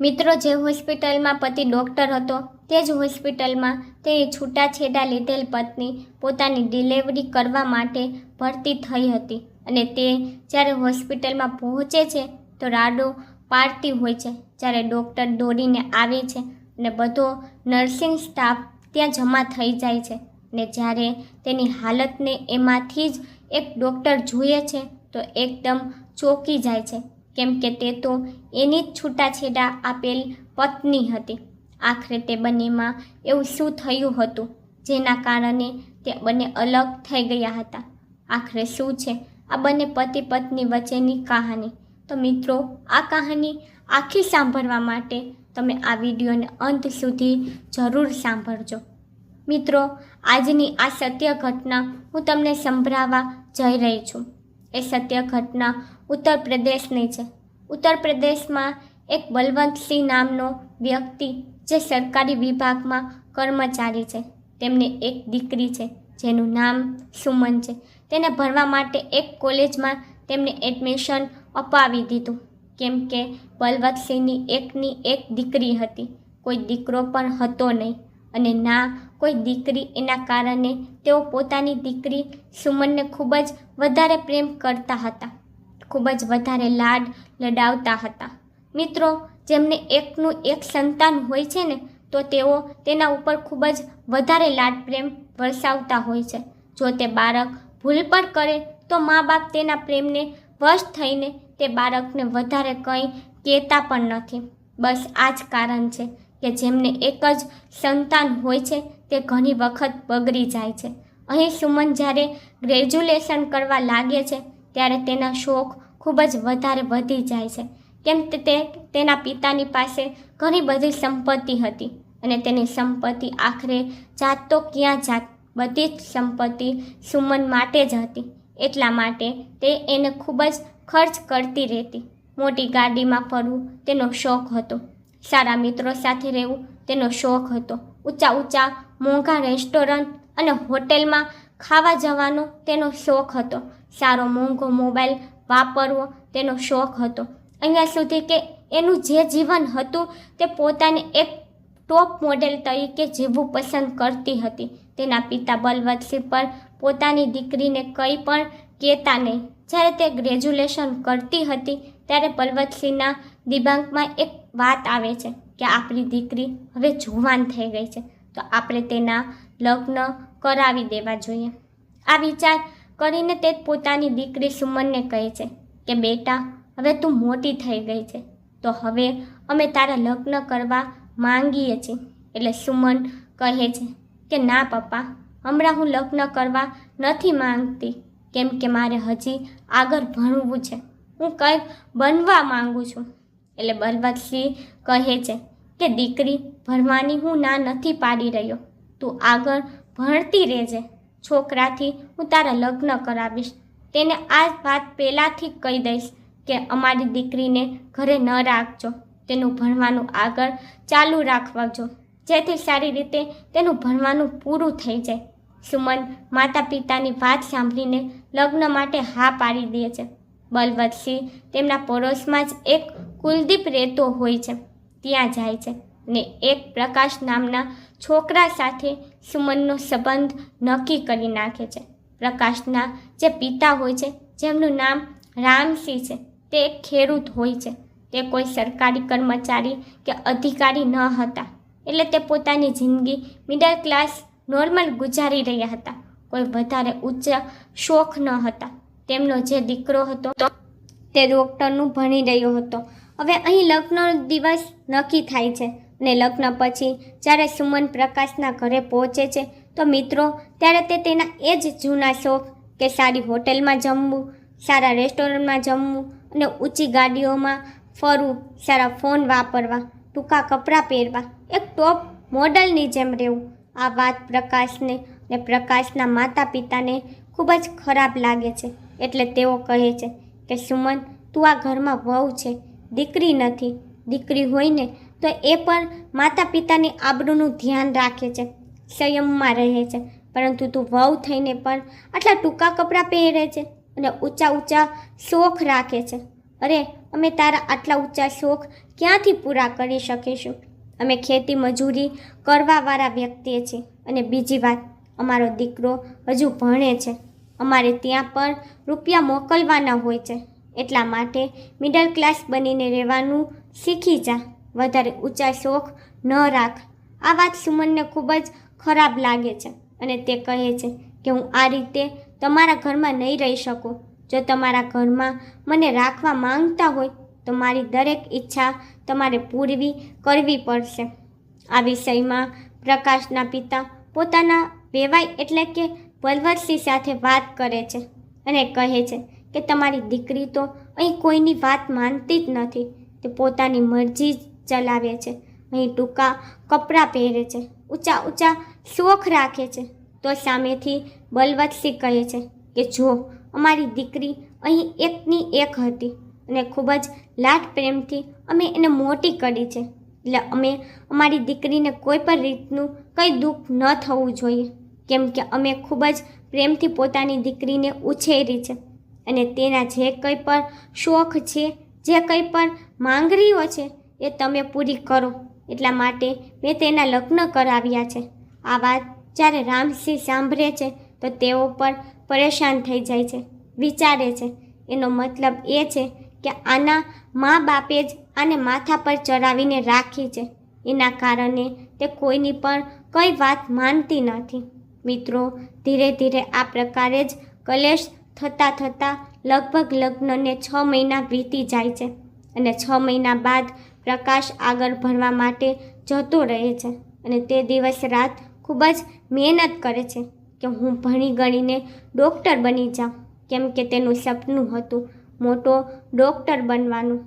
મિત્રો, જે હોસ્પિટલમાં પતિ ડૉક્ટર હતો, તે જ હોસ્પિટલમાં તેની છૂટાછેડા લીધેલ પત્ની પોતાની ડિલિવરી કરવા માટે ભરતી થઈ હતી અને તે જ્યારે હોસ્પિટલમાં પહોંચે છે, તો રાડો પાડતી હોય છે. જ્યારે ડૉક્ટર દોડીને આવે છે અને બધો નર્સિંગ સ્ટાફ ત્યાં જમા થઈ જાય છે ને જ્યારે તેની હાલતને એમાંથી જ એક ડૉક્ટર જુએ છે, તો એકદમ ચોંકી જાય છે. કેમ કે તે તો એની જ છૂટાછેડા આપેલ પત્ની હતી. આખરે તે બંનેમાં એવું શું થયું હતું જેના કારણે તે બંને અલગ થઈ ગયા હતા? આખરે શું છે આ બંને પતિ પત્ની વચ્ચેની કહાની? તો મિત્રો, આ કહાની આખી સાંભળવા માટે તમે આ વિડીયોને અંત સુધી જરૂર સાંભળજો. મિત્રો, આજની આ સત્ય ઘટના હું તમને સંભળાવવા જઈ રહી છું. એ સત્ય ઘટના ઉત્તર પ્રદેશની છે. ઉત્તર પ્રદેશમાં એક બલવંતસિંહ નામનો વ્યક્તિ જે સરકારી વિભાગમાં કર્મચારી છે. તેમને એક દીકરી છે, જેનું નામ સુમન છે. તેને ભણવા માટે એક કોલેજમાં તેમને એડમિશન અપાવી દીધું. કેમ કે બલવંતસિંહની એકની એક દીકરી હતી. કોઈ દીકરો પણ હતો નહીં. અને ના, કોઈ દીકરી એના કારણે તેઓ પોતાની દીકરી સુમનને ખૂબ જ વધારે પ્રેમ કરતા હતા. ખૂબ જ વધારે લાડ લડાવતા હતા. મિત્રો, જેમને એકનું એક સંતાન હોય છે ને, તો તેઓ તેના ઉપર ખૂબ જ વધારે લાડ પ્રેમ વરસાવતા હોય છે. જો તે બાળક ભૂલ પણ કરે, તો મા બાપ તેના પ્રેમને વશ થઈને તે બાળકને વધારે કંઈ કહેતા પણ નથી. બસ આ જ કારણ છે કે જેમને એક જ સંતાન હોય છે, તે ઘણી વખત બગડી જાય છે. અહીં સુમન જ્યારે ગ્રેજ્યુલેશન કરવા લાગે છે ત્યારે તેના શોખ ખૂબ જ વધારે વધી જાય છે. કેમ તે તેના પિતાની પાસે ઘણી બધી સંપત્તિ હતી અને તેની સંપત્તિ આખરે જાત તો ક્યાં જાત બધી જ સંપત્તિ સુમન માટે જ હતી. એટલા માટે તે એને ખૂબ જ ખર્ચ કરતી રહેતી. મોટી ગાડીમાં ફરવું તેનો શોખ હતો. સારા મિત્રો સાથે રહેવું તેનો શોખ હતો. ઊંચા ઊંચા, મોંઘા રેસ્ટોરન્ટ અને હોટેલમાં ખાવા જવાનો તેનો શોખ હતો. સારો મોંઘો મોબાઈલ વાપરવો, તેનો શોખ હતો. અહીંયા સુધી કે એનું જે જીવન હતું, તે પોતાને એક ટોપ મોડેલ તરીકે જીવવું પસંદ કરતી હતી. તેના પિતા બલવંતસિંહ પર પોતાની દીકરીને કંઈ પણ કહેતા નહીં. જ્યારે તે ગ્રેજ્યુલેશન કરતી હતી, ત્યારે બલવંતસિંહના દિબાંકમાં એક વાત આવે છે કે આપણી દીકરી હવે જુવાન થઈ ગઈ છે. તો આપણે તેના લગ્ન કરાવી દેવા જોઈએ. આ વિચાર કરીને તે પોતાની દીકરી સુમનને કહે છે કે, બેટા, હવે તું મોટી થઈ ગઈ છે. તો હવે અમે તારા લગ્ન કરવા માંગીએ છીએ. એટલે સુમન કહે છે કે, ના, પપ્પા, હમણાં હું લગ્ન કરવા નથી માંગતી. કેમ કે મારે હજી આગળ ભણવું છે. હું કંઈક બનવા માંગુ છું. એટલે બલવતસિંહ કહે છે કે, દીકરી, ભણવાની હું ના નથી પાડી રહ્યો. તું આગળ ભણતી રહેજે. છોકરાથી હું તારા લગ્ન કરાવીશ. તેને આ વાત પહેલાંથી કહી દઈશ કે અમારી દીકરીને ઘરે ન રાખજો. તેનું ભણવાનું આગળ ચાલુ રાખવાજો. જેથી સારી રીતે તેનું ભણવાનું પૂરું થઈ જાય. સુમન માતા પિતાની વાત સાંભળીને લગ્ન માટે હા પાડી દે છે. બલવતસિંહ તેમના પડોશમાં જ એક કુલદીપ રહેતો હોય છે. ત્યાં જાય છે. ને એક પ્રકાશ નામના છોકરા સાથે સુમનનો સંબંધ નક્કી કરી નાખે છે. પ્રકાશના જે પિતા હોય છે, જેમનું નામ રામસિંહ છે, તે એક ખેડૂત હોય છે. તે કોઈ સરકારી કર્મચારી કે અધિકારી ન હતા, એટલે તે પોતાની જિંદગી મિડલ ક્લાસ નોર્મલ ગુજારી રહ્યા હતા. કોઈ વધારે ઉચ્ચ શોખ ન હતા. તેમનો જે દીકરો હતો, તે ડૉક્ટરનું ભણી રહ્યો હતો. હવે અહીં લગ્નનો દિવસ નક્કી થાય છે. અને લગ્ન પછી જ્યારે સુમન પ્રકાશના ઘરે પહોંચે છે, તો મિત્રો, ત્યારે તે તેના એ જ જૂના શોખ કે સારી હોટેલમાં જમવું, સારા રેસ્ટોરન્ટમાં જમવું અને ઊંચી ગાડીઓમાં ફરવું, સારા ફોન વાપરવા, ટૂંકા કપડાં પહેરવા, એક ટોપ મોડલની જેમ રહેવું. આ વાત પ્રકાશને ને પ્રકાશના માતા પિતાને ખૂબ જ ખરાબ લાગે છે. એટલે તેઓ કહે છે કે, સુમન, તું આ ઘરમાં વહુ છે, દીકરી નથી. દીકરી હોય ને તો એ પણ માતા પિતાની આબરૂનું ધ્યાન રાખે છે, સંયમમાં રહે છે. પરંતુ તું વહુ થઈને પણ આટલા ટૂંકા કપડાં પહેરે છે અને ઊંચા ઊંચા શોખ રાખે છે. અરે, અમે તારા આટલા ઊંચા શોખ ક્યાંથી પૂરા કરી શકીશું? અમે ખેતી મજૂરી કરવાવાળા વ્યક્તિએ છીએ અને બીજી વાત, અમારો દીકરો હજુ ભણે છે. અમારે ત્યાં પણ રૂપિયા મોકલવાના હોય છે. એટલા માટે મિડલ ક્લાસ બનીને રહેવાનું શીખી જા. વધારે ઊંચા શોખ ન રાખ. આ વાત સુમનને ખૂબ જ ખરાબ લાગે છે અને તે કહે છે કે હું આ રીતે તમારા ઘરમાં નહીં રહી શકું. જો તમારા ઘરમાં મને રાખવા માંગતા હોય તો મારી દરેક ઈચ્છા તમારે પૂરવી કરવી પડશે. આ વિષયમાં પ્રકાશના પિતા પોતાના વેવાય એટલે કે બલવતસિંહ સાથે વાત કરે છે અને કહે છે કે તમારી દીકરી તો અહીં કોઈની વાત માનતી જ નથી. તે પોતાની મરજી જ ચલાવે છે. અહીં ટૂંકા કપડાં પહેરે છે. ઊંચા ઊંચા શોખ રાખે છે. તો સામેથી બલવતસિંહ કહે છે કે, જો, અમારી દીકરી અહીં એકની એક હતી અને ખૂબ જ લાડ પ્રેમથી અમે એને મોટી કરી છે. એટલે અમે અમારી દીકરીને કોઈ પણ રીતનું કંઈ દુઃખ ન થવું જોઈએ. કેમ કે અમે ખૂબ જ પ્રેમથી પોતાની દીકરીને ઉછેરી છે. અને તેના જે કંઈ પણ શોખ છે, જે કંઈ પણ માંગણીઓ છે એ તમે પૂરી કરો. એટલા માટે મેં તેના લગ્ન કરાવ્યા છે. આ વાત જ્યારે રામસિંહ સાંભળે છે, તો તેઓ પણ પરેશાન થઈ જાય છે, વિચારે છે. એનો મતલબ એ છે કે આના મા બાપે જ આને માથા પર ચડાવીને રાખી છે. એના કારણે તે કોઈની પણ કંઈ વાત માનતી નથી. મિત્રો, ધીરે ધીરે આ પ્રકારે જ કલેશ થતાં થતાં લગભગ લગ્નને છ મહિના વીતી જાય છે. અને છ મહિના બાદ પ્રકાશ આગળ ભણવા માટે જતો રહે છે અને તે દિવસ રાત ખૂબ જ મહેનત કરે છે કે હું ભણી ગણીને ડૉક્ટર બની જાઉં. કેમ કે તેનું સપનું હતું મોટો ડૉક્ટર બનવાનું,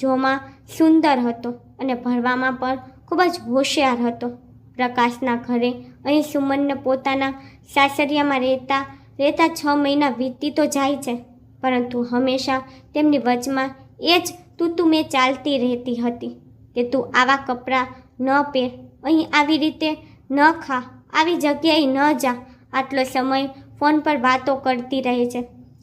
જોમાં સુંદર હતો અને ભણવામાં પણ ખૂબ જ હોશિયાર હતો. પ્રકાશના ઘરે અહીં સુમનને પોતાના સાસરિયામાં રહેતા રહેતા છ મહિના વીતી તો જાય છે, પરંતુ હંમેશા તેમની વચમાં એ જ તું તું મેં ચાલતી રહેતી હતી કે તું આવા કપડાં ન પહેર. અહીં આવી રીતે ન ખા, આવી જગ્યાએ ન જા. આટલો સમય ફોન પર વાતો કરતી રહે છે.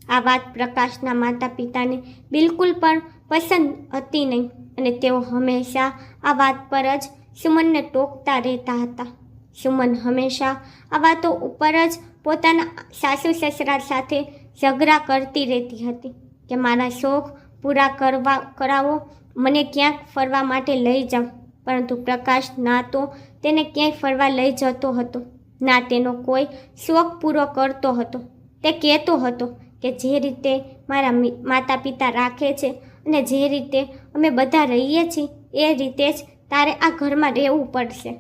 આ વાત પ્રકાશના માતા પિતાને બિલકુલ પણ પસંદ હતી નહીં અને તેઓ હંમેશા આ વાત પર જ સુમનને ટોકતા રહેતા હતા. સુમન હંમેશા આ વાતો ઉપર જ પોતાના સાસુ સસરા સાથે ઝઘડા કરતી રહેતી હતી કે મારા શોખ પૂરા કરવા, કરાવો. મને ક્યાંક ફરવા માટે લઈ જાઓ પરંતુ પ્રકાશ ના તો તેને ક્યાંય ફરવા લઈ જતો હતો. ના તેનો કોઈ શોખ પૂરો કરતો હતો. તે કહેતો હતો કે જે રીતે મારા માતા પિતા રાખે છે અને જે રીતે અમે બધા રહીએ છીએ, એ રીતે જ તારે આ ઘરમાં રહેવું પડશે.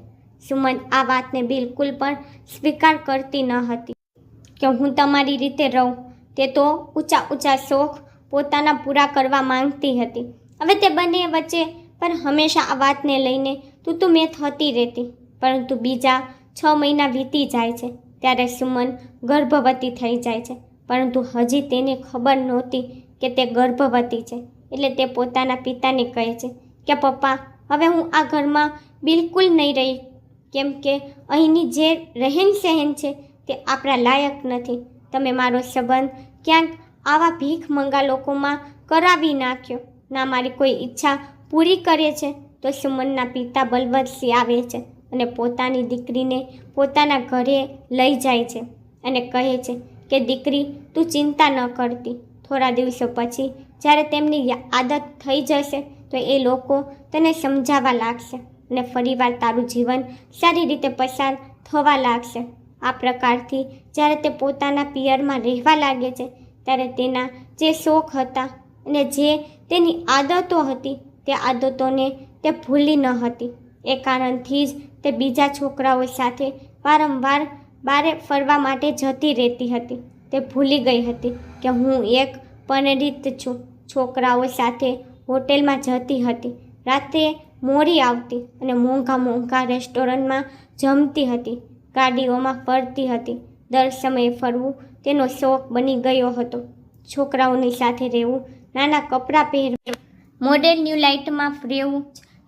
સુમન આ વાતને બિલકુલ પણ સ્વીકાર કરતી ન હતી કે હું તમારી રીતે રહું. તે તો ઊંચા ઊંચા શોખ પોતાના પૂરા કરવા માંગતી હતી. હવે તે બંને વચ્ચે પણ હંમેશા આ વાતને લઈને તું તું મેં થતી રહેતી. પરંતુ બીજા છ મહિના વીતી જાય છે, ત્યારે સુમન ગર્ભવતી થઈ જાય છે. પરંતુ હજી તેને ખબર નહોતી કે તે ગર્ભવતી છે, એટલે તે પોતાના પિતાને કહે છે કે, પપ્પા, હવે હું આ ઘરમાં બિલકુલ નહીં રહી, કેમ કે અહીંની જે રહેન સહેન છે તે આપણા લાયક નથી. તમે મારો સંબંધ ક્યાંક આવા ભીખ મંગા લોકોમાં કરાવી નાખ્યો. ના, મારી કોઈ ઈચ્છા પૂરી કરે છે તો સુમનના પિતા બલવંતસિંહ આવે છે અને પોતાની દીકરીને પોતાના ઘરે લઈ જાય છે અને કહે છે કે, દીકરી, તું ચિંતા ન કરતી. થોડા દિવસો પછી જ્યારે તેમની આદત થઈ જશે તો એ લોકો તને સમજાવવા લાગશે અને ફરીવાર તારું જીવન સારી રીતે પસાર થવા લાગશે. આ પ્રકારથી જ્યારે તે પોતાના પિયરમાં રહેવા લાગે છે ત્યારે તેના જે શોખ હતા અને જે તેની આદતો હતી, તે આદતોને તે ભૂલી ન હતી. એ કારણથી જ તે બીજા છોકરાઓ સાથે વારંવાર બારે ફરવા માટે જતી રહેતી હતી. તે ભૂલી ગઈ હતી કે હું એક પરિણીત છું. છોકરાઓ સાથે હોટેલમાં જતી હતી. રાતે મોડી આવતી અને મોંઘા મોંઘા રેસ્ટોરન્ટમાં જમતી હતી. ગાડીઓમાં ફરતી હતી. દર સમયે ફરવું તેનો શોખ બની ગયો હતો. છોકરાઓની સાથે રહેવું, નાના કપડાં પહેરવું મોડેલ ન્યૂ લાઇટમાં રહેવું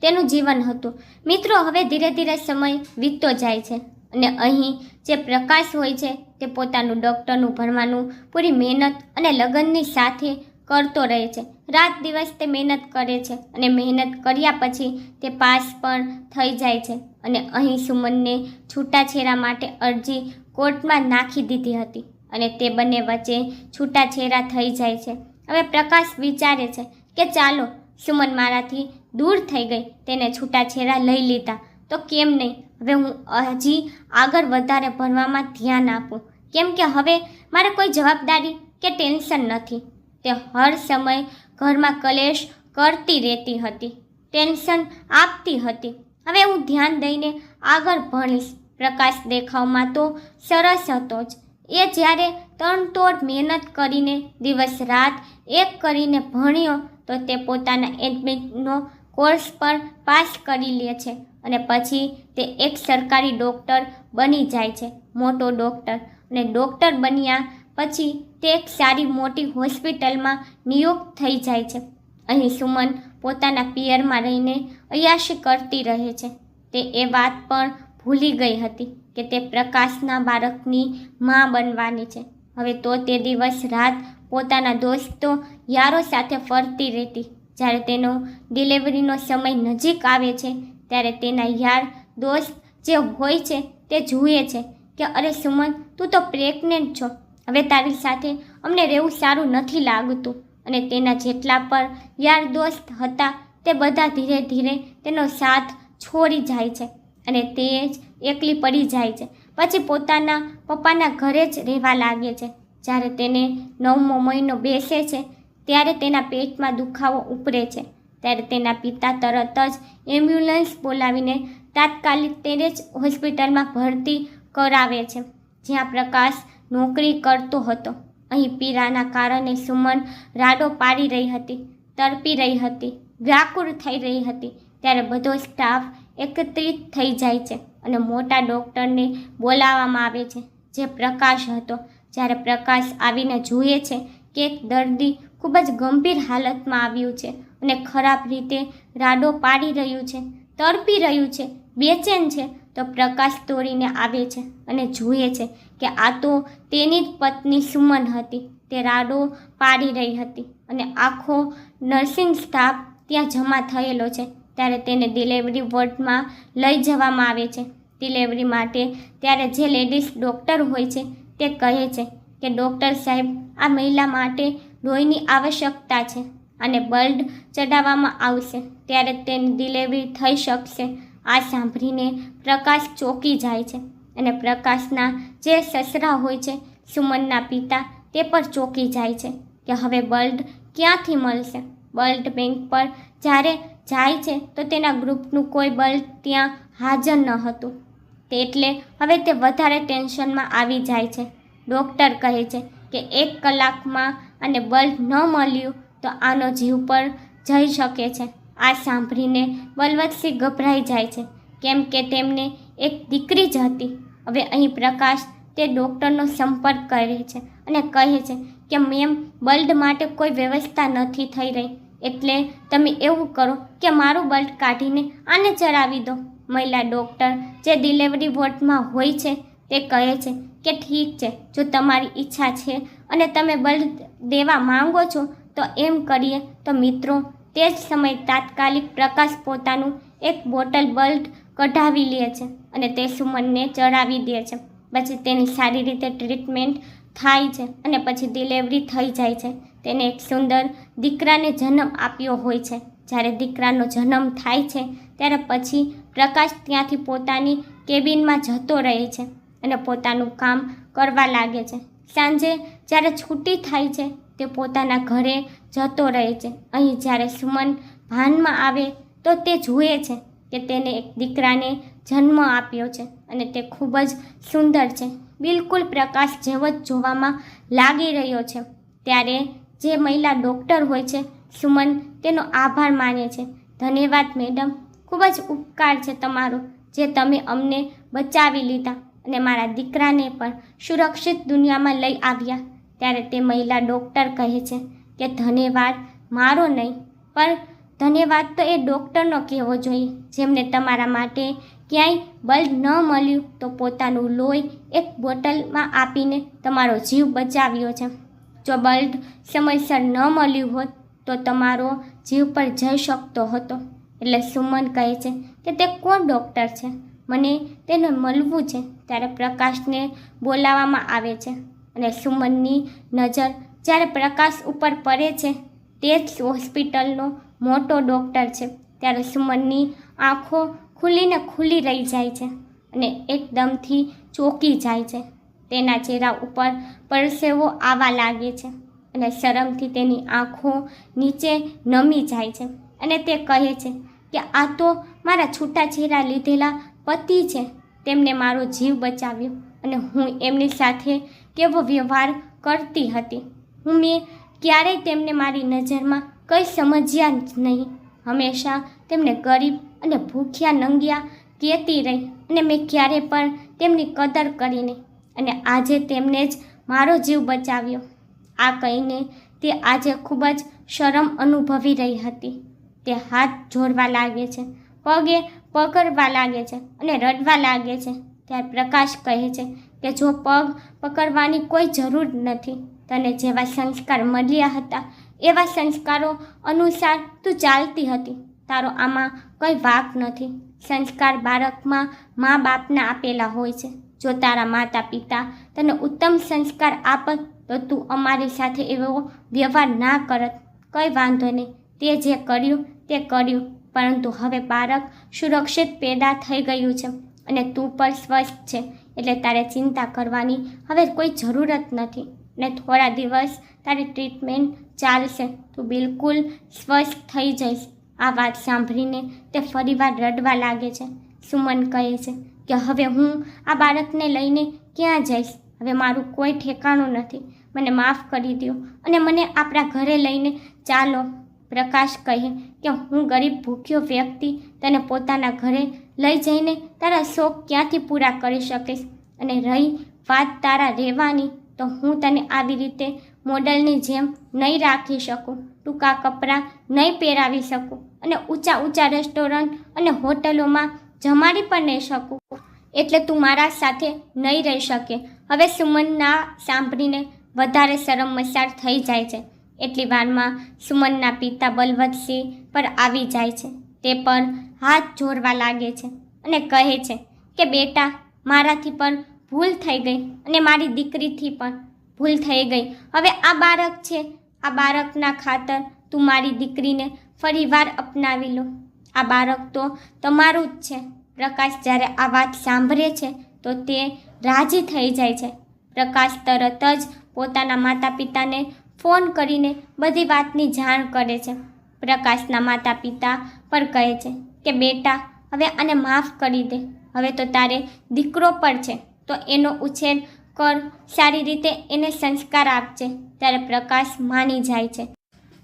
તેનું જીવન હતું. મિત્રો, હવે ધીરે ધીરે સમય વીતતો જાય છે અને અહીં જે પ્રકાશ હોય છે તે પોતાનું ડૉક્ટરનું ભણવાનું પૂરી મહેનત અને લગ્નની સાથે કરતો રહે છે. રાત દિવસ તે મહેનત કરે છે અને મહેનત કર્યા પછી તે પાસ પણ થઈ જાય છે અને અહીં સુમનને છૂટાછેરા માટે અરજી કોર્ટમાં નાખી દીધી હતી. અને તે બંને વચ્ચે છૂટાછેરા થઈ જાય છે. હવે પ્રકાશ વિચારે છે કે ચાલો, સુમન મારાથી દૂર થઈ ગઈ, તેને છૂટાછેરા લઈ લીધા. તો કેમ નહીં? હવે હું હજી આગળ વધારે ભણવામાં ધ્યાન આપું. કેમ કે હવે મારે કોઈ જવાબદારી કે ટેન્શન નથી. તે હર સમય ઘરમાં કલેશ કરતી રહેતી હતી, ટેન્શન આપતી હતી. હવે હું ધ્યાન દઈને આગળ ભણીશ. પ્રકાશ દેખાવમાં તો સરસ હતો જ. એ જ્યારે તણતોડ મહેનત કરીને દિવસ રાત એક કરીને ભણ્યો, તો તે પોતાના એડમિટનો કોર્સ પણ પાસ કરી લે છે અને પછી તે એક સરકારી ડૉક્ટર બની જાય છે, મોટો ડૉક્ટર. અને ડૉક્ટર બન્યા પછી તે એક સારી મોટી હોસ્પિટલમાં નિયુક્ત થઈ જાય છે. અહીં સુમન પોતાના પિયરમાં રહીને અયાશી કરતી રહે છે. તે એ વાત પણ ભૂલી ગઈ હતી કે તે પ્રકાશના બાળકની મા બનવાની છે. હવે તો તે દિવસ રાત પોતાના દોસ્તો યારો સાથે ફરતી રહેતી. જ્યારે તેનો ડિલિવરીનો સમય નજીક આવે છે, ત્યારે તેના યાર દોસ્ત જે હોય છે તે જુએ છે કે અરે સુમન, તું તો પ્રેગ્નેન્ટ છો. હવે તારી સાથે અમને રહેવું સારું નથી લાગતું. અને તેના જેટલા પર યાર દોસ્ત હતા, તે બધા ધીરે ધીરે તેનો સાથ છોડી જાય છે. અને તે જ એકલી પડી જાય છે. પછી પોતાના પપ્પાના ઘરે જ રહેવા લાગે છે. જ્યારે તેને નવમો મહિનો બેસે છે, ત્યારે તેના પેટમાં દુખાવો ઉપરે છે. ત્યારે તેના પિતા તરત જ એમ્બ્યુલન્સ બોલાવીને તાત્કાલિક તેને જ હોસ્પિટલમાં ભરતી કરાવે છે, જ્યાં પ્રકાશ નોકરી કરતો હતો. અહીં પીરાના કારણે સુમન રાડો પાડી રહી હતી, તડપી રહી હતી, વ્યાકુળ થઈ રહી હતી. ત્યારે બધો સ્ટાફ એકત્રિત થઈ જાય છે અને મોટા ડૉક્ટરને બોલાવવામાં આવે છે. જે પ્રકાશ હતો, જ્યારે પ્રકાશ આવીને જુએ છે કે એક દર્દી ખૂબ જ ગંભીર હાલતમાં આવ્યું છે અને ખરાબ રીતે રાડો પાડી રહ્યું છે, તડપી રહ્યું છે, બેચેન છે, તો પ્રકાશ દોડીને આવે છે અને જુએ છે કે આ તો તેની જ પત્ની સુમન હતી. તે રાડો પાડી રહી હતી અને આખો નર્સિંગ સ્ટાફ ત્યાં જમા થયેલો છે. ત્યારે તેને ડિલેવરી વોર્ડમાં લઈ જવામાં આવે છે. ડિલેવરી માટે ત્યારે જે લેડીઝ ડૉક્ટર હોય છે તે કહે છે કે ડૉક્ટર સાહેબ, આ મહિલા માટે લોહીની આવશ્યકતા છે અને બલ્ડ ચડાવવામાં આવશે. ત્યારે તેની ડિલેવરી થઈ શકશે. આ સાંભળીને પ્રકાશ ચોંકી જાય છે અને પ્રકાશના જે સસરા હોય છે, સુમનના પિતા તે પણ ચોંકી જાય છે કે હવે બલ્ડ ક્યાંથી મળશે? બલ્ડ બેંક પર જ્યારે જાય છે, તો તેના ગ્રુપનું કોઈ બળ ત્યાં હાજર ન હતું. તે એટલે હવે તે વધારે ટેન્શનમાં આવી જાય છે. ડૉક્ટર કહે છે કે એક કલાકમાં અને બલ્બ ન મળ્યું તો આનો જીવ પર જઈ શકે છે. આ સાંભળીને બલવંતસિંહ ગભરાઈ જાય છે. કેમ કે તેમને એક દીકરી જ હતી. હવે અહીં પ્રકાશ તે ડૉક્ટરનો સંપર્ક કરે છે અને કહે છે કે, મેમ, બલ્ડ માટે કોઈ વ્યવસ્થા નથી થઈ રહી. એટલે તમે એવું કરો કે મારું બલ્ટ કાઢીને આને ચડાવી દો. મહિલા ડૉક્ટર જે ડિલિવરી વોર્ડમાં હોય છે તે કહે છે કે ઠીક છે, જો તમારી ઈચ્છા છે અને તમે બલ્ટ દેવા માંગો છો, તો એમ કરીએ. તો મિત્રો, તે જ સમયે તાત્કાલિક પ્રકાશ પોતાનું એક બોટલ બલ્ટ કઢાવી લે છે અને તે સુમનને ચડાવી દે છે. પછી તેની સારી રીતે ટ્રીટમેન્ટ થાય છે અને પછી ડિલિવરી થઈ જાય છે. તેને એક સુંદર દીકરાને જન્મ આપ્યો હોય છે. જ્યારે દીકરાનો જન્મ થાય છે, ત્યારે પછી પ્રકાશ ત્યાંથી પોતાની કેબિનમાં જતો રહે છે અને પોતાનું કામ કરવા લાગે છે. સાંજે જ્યારે છૂટી થાય છે, તે પોતાના ઘરે જતો રહે છે. અહીં જ્યારે સુમન ભાનમાં આવે, તો તે જુએ છે કે તેને એક દીકરાને જન્મ આપ્યો છે અને તે ખૂબ જ સુંદર છે. બિલકુલ પ્રકાશ જેવો જ જોવામાં લાગી રહ્યો છે. ત્યારે જે મહિલા ડૉક્ટર હોય છે સુમન તેનો આભાર માને છે. ધન્યવાદ, મેડમ. ખૂબ જ ઉપકાર છે તમારો, જે તમે અમને બચાવી લીધા અને મારા દીકરાને પણ સુરક્ષિત દુનિયામાં લઈ આવ્યા. ત્યારે તે મહિલા ડૉક્ટર કહે છે કે, ધન્યવાદ, મારો નહીં, પણ ધન્યવાદ તો એ ડૉક્ટરનો કહેવો જોઈએ. જેમને તમારા માટે ક્યાંય બલ્બ ન મળ્યું તો પોતાનું લોહી એક બોટલમાં આપીને તમારો જીવ બચાવ્યો છે. જો બલ્બ સમયસર ન મળ્યું હોત તો તમારો જીવ પર જઈ શકતો હતો. એટલે સુમન કહે છે કે તે કોણ ડૉક્ટર છે? મને તેને મળવું છે ત્યારે પ્રકાશને બોલાવવામાં આવે છે અને સુમનની નજર જ્યારે પ્રકાશ ઉપર પડે છે તે જ હોસ્પિટલનો મોટો ડૉક્ટર છે. ત્યારે સુમનની આંખો ખુલીને ખુલ્લી રહી જાય છે અને એકદમથી ચોંકી જાય છે. તેના ચહેરા ઉપર પરસેવો આવવા લાગે છે. અને શરમથી તેની આંખો નીચે નમી જાય છે. અને તે કહે છે કે, આ તો મારા છૂટાછેરા લીધેલા પતિ છે. તેમને મારો જીવ બચાવ્યો અને હું એમની સાથે કેવો વ્યવહાર કરતી હતી. હું મેં ક્યારેય તેમને મારી નજરમાં કંઈ સમજ્યા જ નહીં. હંમેશા તેમને ગરીબ અને ભૂખ્યા નંગ્યા કહેતી રહી અને મેં ક્યારે પણ તેમની કદર કરી નહીં. અને આજે તેમને જ મારો જીવ બચાવ્યો. આ કહીને તે આજે ખૂબ જ શરમ અનુભવી રહી હતી. તે હાથ જોડવા લાગે છે, પગે પકડવા લાગે છે અને રડવા લાગે છે. ત્યારે પ્રકાશ કહે છે કે જો પગ પકડવાની કોઈ જરૂર નથી, તને જેવા સંસ્કાર મળ્યા હતા, એવા સંસ્કારો અનુસાર તું ચાલતી હતી. તારો આમાં કંઈ વાક નથી. સંસ્કાર બાળકમાં મા બાપના આપેલા હોય છે. જો તારા માતા પિતા તને ઉત્તમ સંસ્કાર આપત તો તું અમારી સાથે એવો વ્યવહાર ના કરત. કંઈ વાંધો નહીં. તે જે કર્યું, તે કર્યું. પરંતુ હવે બાળક સુરક્ષિત પેદા થઈ ગયું છે અને તું પણ સ્વસ્થ છે. એટલે તારે ચિંતા કરવાની હવે કોઈ જરૂરત નથી. ને થોડા દિવસ તારી ટ્રીટમેન્ટ ચાલશે. તું બિલકુલ સ્વસ્થ થઈ જઈશ. આ વાત સાંભળીને તે ફરીવાર રડવા લાગે છે. સુમન કહે છે કે હવે હું આ બાળકને લઈને ક્યાં જઈશ? હવે મારું કોઈ ઠેકાણું નથી. મને માફ કરી દો અને મને આપણા ઘરે લઈને ચાલો, પ્રકાશ કહે કે હું ગરીબ ભૂખ્યો વ્યક્તિ તને પોતાના ઘરે લઈ જઈને તારા શોખ ક્યાંથી પૂરા કરી શકીશ? અને રહી વાત તારા રહેવાની તો હું તને આવી રીતે મોડલની જેમ નહીં રાખી શકું, ટૂંકા કપડાં નહીં પહેરાવી શકું અને ઊંચા ઊંચા રેસ્ટોરન્ટ અને હોટલોમાં જમાડી પણ નહીં શકું. એટલે તું મારા સાથે નહીં રહી શકે. હવે સુમનના સાંભળીને વધારે શરમ મસાર થઈ જાય છે. એટલી વારમાં સુમનના પિતા બલવંતસિંહ પર આવી જાય છે. તે પર હાથ જોડવા લાગે છે અને કહે છે કે, બેટા, મારાથી પણ ભૂલ થઈ ગઈ અને મારી દીકરીથી પણ ભૂલ થઈ ગઈ. હવે આ બાળક છે. આ બાળકના ખાતર તું મારી દીકરીને ફરીવાર અપનાવી લો. આ બાળક તો તમારું જ છે. પ્રકાશ જ્યારે આ વાત સાંભળે છે, તો તે રાજી થઈ જાય છે. પ્રકાશ તરત જ પોતાના માતા પિતાને ફોન કરીને બધી વાતની જાણ કરે છે. પ્રકાશના માતા પિતા પર કહે છે કે, બેટા, હવે આને માફ કરી દે. હવે તો તારે દીકરો પણ છે. તો એનો ઉછેર કર. સારી રીતે એને સંસ્કાર આપજે. ત્યારે પ્રકાશ માની જાય છે.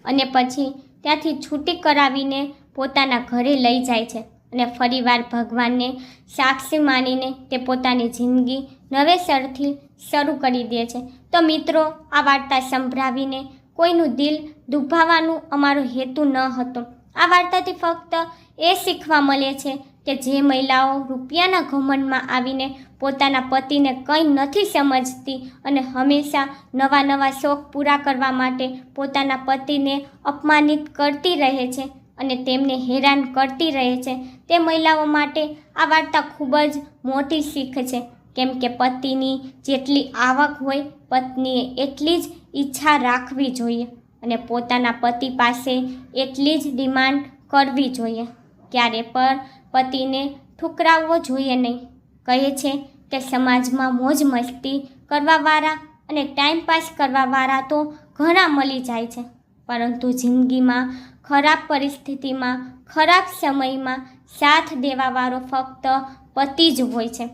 અને પછી ત્યાંથી છૂટી કરાવીને પોતાના ઘરે લઈ જાય છે અને ફરીવાર ભગવાનને સાક્ષી માનીને તે પોતાની જિંદગી નવેસરથી શરૂ કરી દે છે. તો મિત્રો, આ વાર્તા સંભળાવીને કોઈનું દિલ દુભાવવાનું અમારો હેતુ ન હતો. આ વાર્તાથી ફક્ત એ શીખવા મળે છે કે જે મહિલાઓ રૂપિયાના ઘમંડમાં આવીને પોતાના પતિને કંઈ નથી સમજતી અને હંમેશા નવા નવા શોખ પૂરા કરવા માટે પોતાના પતિને અપમાનિત કરતી રહે છે. અને તેમને હેરાન કરતી રહે છે. તે મહિલાઓ માટે આ વાર્તા ખૂબ જ મોટી શીખ છે. કેમ કે પતિની જેટલી આવક હોય, પત્નીએ એટલી જ ઈચ્છા રાખવી જોઈએ અને પોતાના પતિ પાસે એટલી જ ડિમાન્ડ કરવી જોઈએ. ક્યારે પણ પતિને ઠુકરાવવો જોઈએ નહીં. કહે છે કે સમાજમાં મોજ મસ્તી કરવાવાળા અને ટાઈમપાસ કરવાવાળા તો ઘણા મળી જાય છે. પરંતુ જિંદગીમાં ખરાબ પરિસ્થિતિમાં, ખરાબ સમયમાં સાથ દેવાવાળો ફક્ત પતિ જ હોય છે,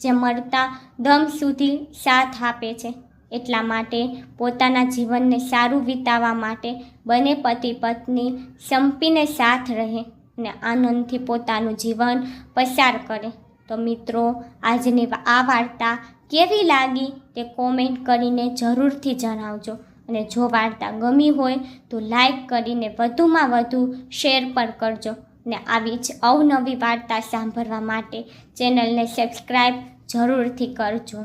જે મળતા દમ સુધી સાથ આપે છે. એટલા માટે પોતાના જીવનને સારું વિતાવવા માટે બંને પતિ પત્ની સંપીને સાથ રહે અને આનંદથી પોતાનું જીવન પસાર કરે. તો મિત્રો, આજની આ વાર્તા કેવી લાગી તે કોમેન્ટ કરીને જરૂરથી જણાવજો. અને જો વાર્તા ગમી હોય તો લાઈક કરીને વધુમાં વધુ શેર પણ કરજો. ને આવી જ અવનવી વાર્તા સાંભળવા માટે ચેનલને સબસ્ક્રાઈબ જરૂરથી કરજો.